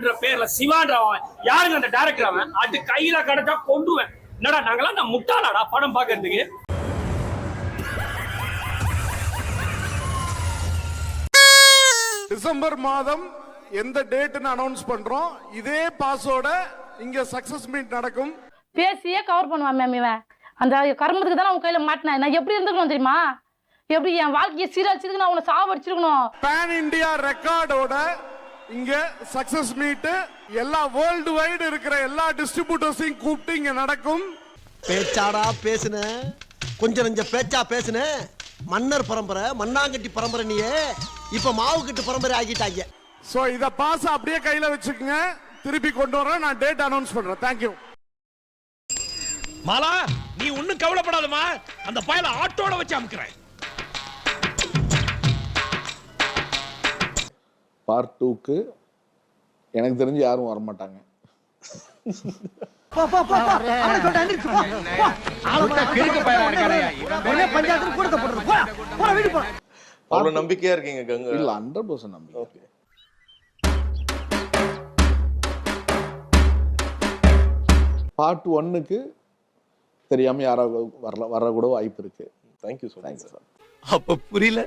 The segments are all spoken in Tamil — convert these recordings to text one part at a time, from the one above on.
என்ற பேர்ல சிவான்றவன் யாருங்க அந்த டைரக்டர் அவன்? அது கையில கிடைச்சா கொண்டுவேன் என்னடா நாங்களாம் நான் முட்டாளாடா படம் பாக்குறதுக்கு டிசம்பர் மாதம் எந்த டேட்னு அனௌன்ஸ் பண்றோம். இதே பாஸோட இங்க சக்சஸ் மீட் நடக்கும். பேசியே கவர் பண்ணுவான் மேம் இவன். அந்த கர்மத்துக்கு தான் அவன் கையில மாட்டினேன். நான் எப்படி இருந்துக்கணும் தெரியுமா? எப்படி என் வாழ்க்கையை சீரழிச்சிருக்கு நான் உன்னை சாவடிச்சிருக்கணும் பேன் இந்தியா ரெக்கார்டோட இங்க சக்சஸ் மீட் எல்லா வேர்ல்டு வைடு இருக்கிற எல்லா டிஸ்ட்ரிபியூட்டர்ஸையும் கூப்பிட்டு இங்க நடக்கும். பேச்சாடா பேசுன. கொஞ்சம் நெஞ்ச பேச்சா பேசுன. மன்னர் பரம்பரை மண்ணாங்கட்டி பரம்பரை நீயே. இப்ப மாவு கட்டு பரம்பரை ஆக்கிட்டாங்க சோ இத பாஸ் அப்படியே கையில வச்சுக்கோங்க. திருப்பி கொண்டு வரேன் நான் டேட் அனௌன்ஸ் பண்றேன். தேங்க்யூ மாலா நீ ஒண்ணும் கவலைப்படாதமா அந்த பயல ஆட்டோட வச்சு அமுக்குறேன். பார்ட் டூக்கு எனக்கு தெரிஞ்சு யாரும் வரமாட்டாங்க. அவ்வளவு நம்பிக்கையா இருக்கீங்க கங்கா? இல்ல ஹண்ட்ரட் பர்சன்ட் நம்பிக்கை. ஓகே பார்ட் ஒன்னுக்கு தெரியாம யாராவது வரல வர கூட வாய்ப்பு இருக்கு. தேங்க்யூ ஸோ மச் சார் அப்ப புரியல.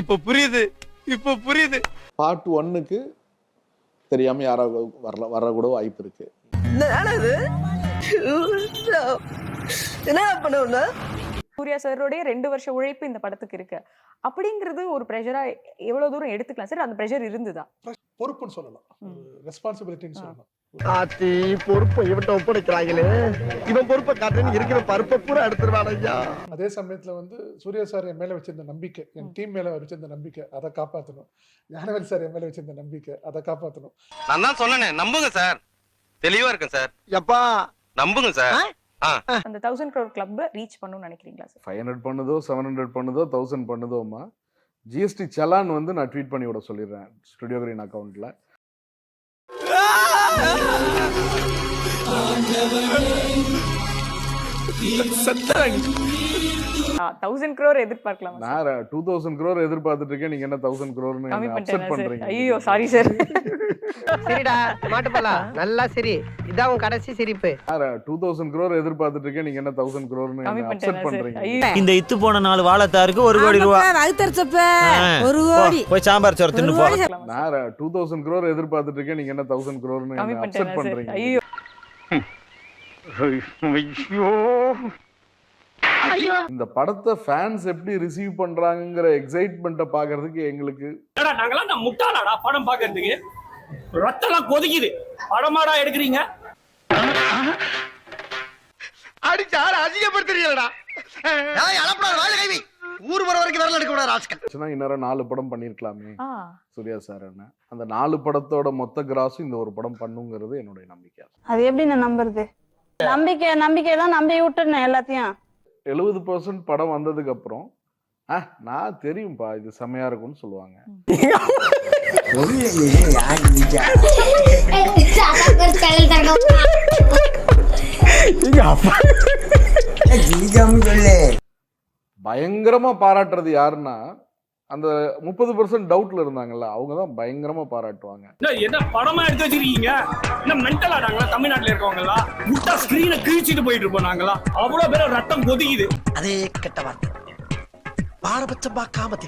இப்ப புரியுது. இப்ப புரியுது. பார்ட் ஒன்னுக்கு தெரியாம யாராவது வரல வர கூட வாய்ப்பு இருக்கு. என்ன பண்ணுவோம்னா சூர்யா சாரோடைய ரெண்டு வருஷ உழைப்பு இந்த படத்துக்கு இருக்கு. அப்படிங்கிறது ஒரு ப்ரெஷரா எவ்வளவு தூரம் எடுத்துக்கலாம். சார் அந்த ப்ரெஷர் இருந்துதா பொறுப்புன்னு சொல்லலாம். ரெஸ்பான்சிபிலிட்டின்னு சொல்லலாம். ஆத்தி பொறுப்பை இவன்ட்ட ஒப்படைக்கிறாங்களே. இவன் பொறுப்பை காட்டுன்னு இருக்கிற பருப்பை பூரா எடுத்துருவான் ஐயா. அதே சமயத்துல வந்து சூர்யா சார் என் மேல வச்சிருந்த நம்பிக்கை என் டீம் மேல வச்சிருந்த நம்பிக்கை அதை காப்பாத்தணும். ஞானவேல் சார் என் மேல வச்சிருந்த நம்பிக்கை அதை காப்பாத்தணும். நான் தான் சொன்னேனே நம்புங்க சார். தெளிவா இருக்கேன் சார். எப்பா? நம்புங்க சார். அந்த தௌசண்ட் க்ரோர் கிளப் ரீச் பண்ணணும்னு நினைக்கிறீங்களா சார்? ஃபைவ் ஹண்ட்ரட் பண்ணுதோ செவன் ஹண்ட்ரட் பண்ணுதோ தௌசண்ட் பண்ணுதோமா ஜிஎஸ்டி செலான் வந்து நான் ட்வீட் பண்ணி விட சொல்லிடுறேன் ஸ்டுடியோ கிரீன் அக்கௌண்ட்ல தௌசண்ட் க்ரோர் எதிர்பார்க்கலாம் நான் டூ தௌசண்ட் க்ரோர் எதிர்பார்த்துட்டு இருக்கேன் நீங்க என்ன தௌசண்ட் க்ரோர்னு அப்செட் பண்றீங்க? ஐயோ சாரி சார் சரிடா மாட்டுப்பலா நல்லா சரி. இதான் உன் கடைசி சிரிப்பு. டூ தௌசண்ட் க்ரோர் எதிர்பார்த்துட்டு இருக்கேன் நீங்க என்ன தௌசண்ட் க்ரோர்னு அப்செட் பண்றீங்க? ஐயோ. இந்த இத்து போன நாலு வாழைத்தாருக்கு ஒரு கோடி ரூபா. ஒரு கோடி. போய் சாம்பார் சோறு தின்னு போ. நான் டூ தௌசண்ட் க்ரோர் எதிர்பார்த்துட்டு இருக்கேன் நீங்க என்ன தௌசண்ட் க்ரோர்னு அப்செட் பண்றீங்க? ஐயோ. இந்த படத்தை ஃபேன்ஸ் எப்படி ரிசீவ் பண்றாங்கங்கிற எக்ஸைட்மெண்ட்டை பாக்குறதுக்கு எங்களுக்கு நாங்களாம் நான் முட்டாளாடா படம் பாக்குறதுக்கு ரத்தம்லாம் கொதிக்குது. படமாடா எடுக்கிறீங்க? அடிச்சாரு அசிங்கப்படுத்துறீங்களா அளப்படாத வாயில கைவி ஊர் வர வரைக்கும் வரல எடுக்க கூடாது இன்னொரு நாலு படம் பண்ணிருக்கலாமே ஆ. சூர்யா சார் அந்த நாலு படத்தோட மொத்த கிராஸும் இந்த ஒரு படம் பண்ணுங்கிறது என்னுடைய நம்பிக்கை. அது எப்படி நான் நம்புறது? நம்பிக்கை நம்பிக்கை தான் நம்பி விட்டுருந்தேன் எல்லாத்தையும். எழுபது பர்சன்ட் படம் வந்ததுக்கு அப்புறம் ஆ நான் தெரியும்பா இது செமையா இருக்கும்னு சொல்லுவாங்க. பயங்கரமா பாராட்டுறது யாருன்னா அந்த முப்பது பர்சன்ட் டவுட்ல இருந்தாங்கல்ல அவங்க தான் பயங்கரமா பாராட்டுவாங்க. என்ன என்ன படமா எடுத்து வச்சிருக்கீங்க? என்ன மென்டலா நாங்களா தமிழ்நாட்டுல இருக்கவங்களா முட்டா ஸ்கிரீனை கிழிச்சிட்டு போயிட்டு இருப்போம் நாங்களா அவ்வளவு பேர் ரத்தம் கொதிக்குது. அதே கெட்ட வார்த்தை. பாரபட்சம் பார்க்காம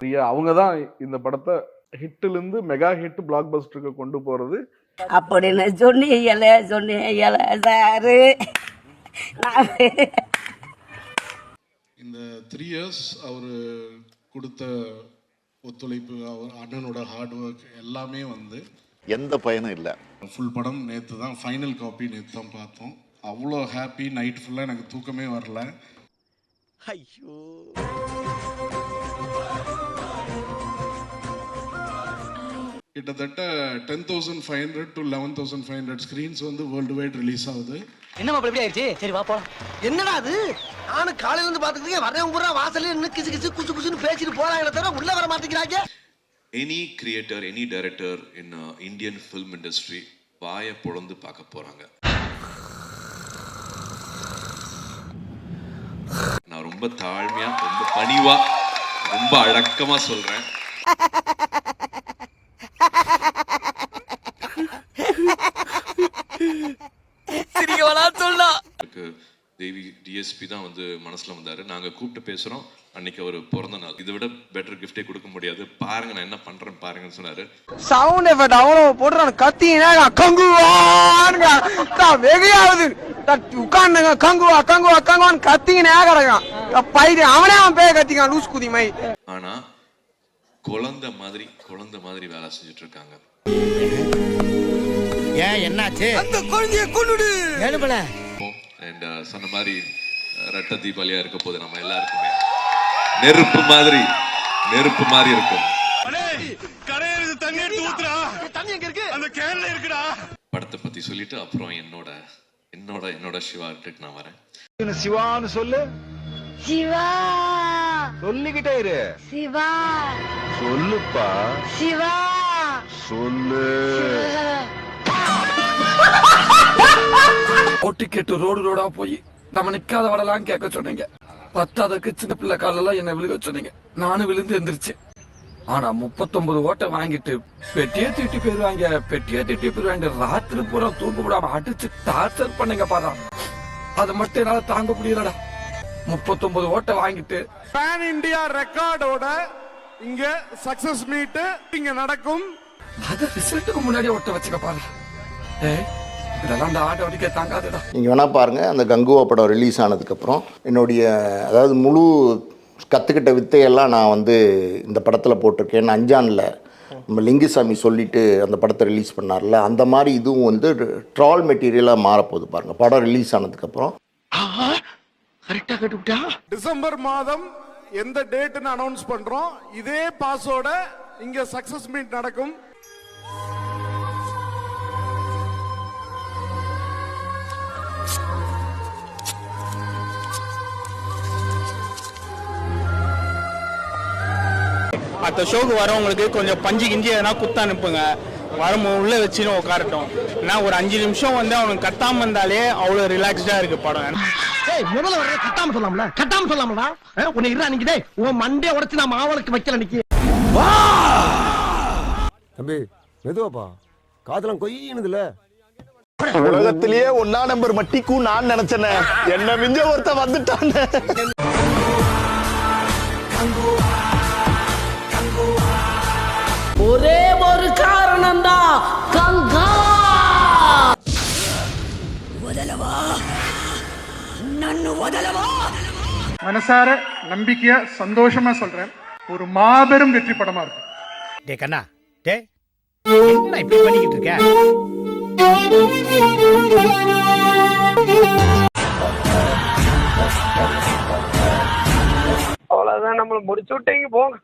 சரியா அவங்க தான் இந்த படத்தை ஹிட்ல இருந்து மெகா ஹிட் பிளாக் பஸ்டருக்கு கொண்டு போறது. அப்படின்னு சொன்னீங்கல சொன்னீங்கல சாரு. இந்த த்ரீ இயர்ஸ் அவர் கொடுத்த ஒத்துழைப்பு அவர் அண்ணனோட ஹார்ட் ஒர்க் எல்லாமே வந்து எந்த பயனும் இல்ல. ஃபுல் படம் நேற்று தான் ஃபைனல் காப்பி நேற்று தான் பார்த்தோம். அவ்வளோ ஹாப்பி நைட் ஃபுல்லாக எனக்கு தூக்கமே வரல. ஐயோ. கிட்டத்தட்ட ten thousand five hundred to eleven thousand five hundred screens வந்து வேர்ல்டு வைட் ரிலீஸ் ஆகுது. என்ன மாப்பிள்ள எப்படி ஆயிடுச்சு சரி வா போலாம். என்னடா அது? நானும் காலையில இருந்து பாத்துக்கிட்டே வரேன் பூரா வாசல்ல நின்னு கிசு கிசு குசு குசுன்னு பேசிட்டு போறாங்களே தவிர உள்ள வர மாட்டேங்கிறாங்க. Any creator any director in Indian film industry வாயை பொழந்து பார்க்க போறாங்க. நான் ரொம்ப தாழ்மையா ரொம்ப பணிவா ரொம்ப அடக்கமா சொல்றேன். டிஎஸ்பி தான் வந்து மனசுல வந்தாரு. நாங்க கூப்பிட்டு பேசுறோம். அன்னைக்கு அவர் பிறந்த நாள். இதை விட பெட்டர் கிஃப்டே கொடுக்க முடியாது. பாருங்க நான் என்ன பண்றேன்னு பாருங்கன்னு சொன்னாரு. சவுண்ட் எஃபெக்ட் அவ்வளவு போட்டு கத்தினா கங்குவான்னு வெகையாவது. உட்காந்துங்க கங்குவா கங்குவா கங்குவான்னு கத்திங்கனே கிடக்கான். பைது அவனே அவன் பேய கத்திக்கான். லூஸ் குதி மை ஆனா குழந்தை மாதிரி குழந்தை மாதிரி வேலை செஞ்சுட்டு இருக்காங்க ஏன் என்னாச்சு? அண்ட் சொன்ன மாதிரி ரெட்ட தீபாவளியா இருக்க போது நம்ம எல்லாருக்குமே. நெருப்பு மாதிரி நெருப்பு மாதிரி இருக்கும். படத்தை பத்தி சொல்லிட்டு அப்புறம் என்னோட என்னோட என்னோட சிவா நான் வரேன். சிவான்னு சொல்லு? சிவா. சொல்லிக்கிட்டே இரு. சிவா. சொல்லுப்பா. சிவா. சொல்லு. ஒட்டிக்கெட்டு ரோடு ரோடா போய். நம்ம நிக்காத வடலாம் கேட்க சொன்னீங்க. பத்தாததுக்கு சின்ன பிள்ளை காலெல்லாம் என்ன விழுக சொன்னீங்க. நானும் விழுந்து எந்திரிச்சேன். ஆனா முப்பத்தொன்பது ஓட்டை வாங்கிட்டு பெட்டியே திட்டி போயிருவாங்க பெட்டியே திட்டி போயிருவாங்க ராத்திரி பூரா தூங்க விடாம அடிச்சு டார்ச்சர் பண்ணுங்க பாரா. அதை மட்டும் என்னால தாங்க முடியலடா. முப்பத்தொன்பது ஓட்டை வாங்கிட்டு பேன் இந்தியா ரெக்கார்டோட இங்க சக்சஸ் மீட் இங்க நடக்கும். அத ரிசல்ட்டுக்கு முன்னாடியே ஓட்ட வச்சுக்க பாரு. ஏய் இதெல்லாம் அந்த ஆட்டோ அடிக்க தாங்காதுடா. நீங்கள் வேணால் பாருங்கள் அந்த கங்குவா படம் ரிலீஸ் ஆனதுக்கப்புறம் என்னுடைய அதாவது முழு கற்றுக்கிட்ட வித்தையெல்லாம் நான் வந்து இந்த படத்தில் போட்டிருக்கேன். அஞ்சானில் நம்ம லிங்குசாமி சொல்லிட்டு அந்த படத்தை ரிலீஸ் பண்ணார்ல. அந்த மாதிரி இதுவும் வந்து ட்ரால் மெட்டீரியலாக மாறப்போகுது பாருங்கள் படம் ரிலீஸ் ஆனதுக்கப்புறம். கரெக்டா கட்டுவிட்டா டிசம்பர் மாதம் எந்த டேட்னு அனௌன்ஸ் பண்றோம். இதே பாஸோட இங்க சக்சஸ் மீட் நடக்கும். மற்ற ஷோக்கு வரவங்களுக்கு கொஞ்சம் பஞ்சு கிஞ்சி எதனா குத்த அனுப்புங்க. வரும் உள்ள வச்சுன்னு உட்காரட்டும் ஏன்னா ஒரு அஞ்சு நிமிஷம் வந்து அவனுக்கு கத்தாம இருந்தாலே அவ்வளோ ரிலாக்ஸ்டா இருக்கு படம். ஏய் முதல்ல வர கட்டாம சொல்லாமல? கட்டாம சொல்லாமடா உன்னை இருடா நிக்கதே உன் மண்டே உடைச்சு நான் மாவளுக்கு வைக்கல நிக்கி தம்பி மெதுவாப்பா. காதெல்லாம் கொய்யினுதுல. உலகத்திலேயே ஒன்னா நம்பர் மட்டிக்கும் நான் நினைச்சேனே. என்ன மிஞ்ச ஒருத்த வந்துட்டானே. ஒரே ஒரு காரணம் தான் கங்கா மனசார நம்பிக்கையா சந்தோஷமா சொல்றேன். ஒரு மாபெரும் வெற்றி படமா இருக்கும் டே கண்ணா டே என்ன இப்படி பண்ணிக்கிட்டு இருக்க? அவ்வளவுதான் நம்மள முடிச்சு விட்டீங்க போங்க.